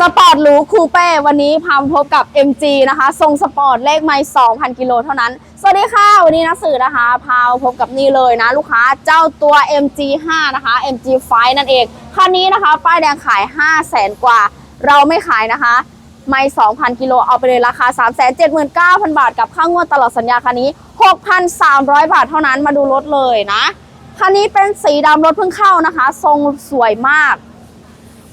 สปอร์ตหรูคูเป้วันนี้พามพบกับ MG นะคะ ทรงสปอร์ตเลขไม่2,000 กิโลเท่านั้น สวัสดีค่ะ วันนี้นักสื่อนะคะพามาพบกับนี่เลยนะ ลูกค้าเจ้าตัว MG 5 นะคะ MG 5 นั่นเอง คันนี้นะคะ ป้ายแดงขาย 5 0 0แสนกว่า เราไม่ขายนะคะ ไม่ 2,000 กิโลเอาไปเลยราคา 379,000 บาท กับค่างวดตลอดสัญญาคันนี้ 6,300 บาทเท่านั้นมาดูรถเลยนะ คันนี้เป็นสีดำรถเพิ่งเข้านะคะ ทรงสวยมาก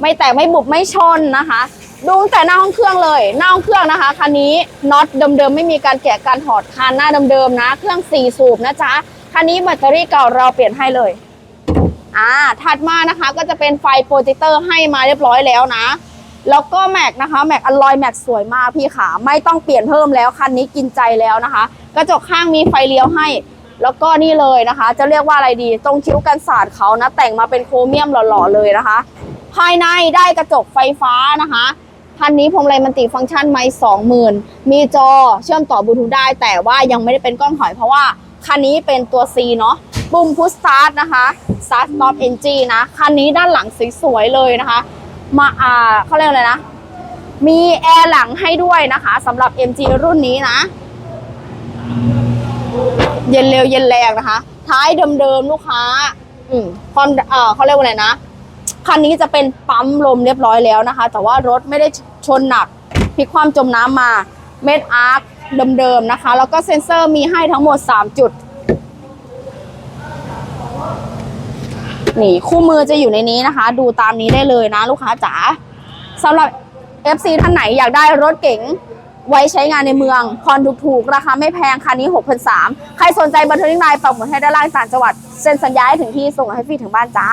ไม่แตกไม่บุบไม่ชนนะคะ ดูตั้งแต่หน้าห้องเครื่องเลยหน้าห้องเครื่องนะคะคันนี้น็อตเดิมๆไม่มีการแกะการถอดคานหน้าเดิมๆนะ เครื่อง4สูบนะจ๊ะคันนี้แบตเตอรี่เก่าเราเปลี่ยนให้เลยอ่าถัดมานะคะก็จะเป็นไฟโปรเจคเตอร์ให้มาเรียบร้อยแล้วนะ แล้วก็แม็กนะคะแม็กอลลอยแม็กสวยมากพี่ขาไม่ต้องเปลี่ยนเพิ่มแล้วคันนี้กินใจแล้วนะคะ กระจกข้างมีไฟเลี้ยวให้แล้วก็นี่เลยนะคะ จะเรียกว่าอะไรดี ตรงคิ้วกันศาสตร์เขานะแต่งมาเป็นโครเมียมหล่อๆเลยนะคะ ภายในได้กระจกไฟฟ้านะคะคันนี้พวงมาลัยมันติฟังก์ชันไม่สองหมื่นมีจอเชื่อมต่อบลูทูธได้ แต่ว่ายังไม่ได้เป็นกล้องถอยเพราะว่าคันนี้เป็นตัว C เนาะปุ่มพุชสตาร์ทนะคะสตาร์ทสต็อปเอนจีนะ คันนี้ด้านหลังสวยๆเลยนะคะ มาอ่าเขาเรียกอะไรนะ มีแอร์หลังให้ด้วยนะคะสำหรับ MG รุ่นนี้นะ เย็นเร็วเย็นแรงนะคะ ท้ายเดิมๆลูกค้า อืมความเอ่อเขาเรียกว่าอะไรนะ คันนี้จะเป็นปั๊มลมเรียบร้อยแล้วนะคะ แต่ว่ารถไม่ได้ชนหนักพลิกความจมน้ำมาเม็ดอาร์คเดิมๆนะคะ แล้วก็เซ็นเซอร์มีให้ทั้งหมด 3 จุด นี่คู่มือจะอยู่ในนี้นะคะ ดูตามนี้ได้เลยนะลูกค้าจ๋าสำหรับ FC ท่านไหนอยากได้รถเก๋งไว้ใช้งานในเมืองผ่อนถูกๆ ราคาไม่แพง คันนี้6,300ใครสนใจบันเทิงไลน์ปักหมุดให้ด้านล่างต่างจังหวัด เซ็นสัญญาให้ถึงที่ส่งให้ฟรีถึงบ้านจ้า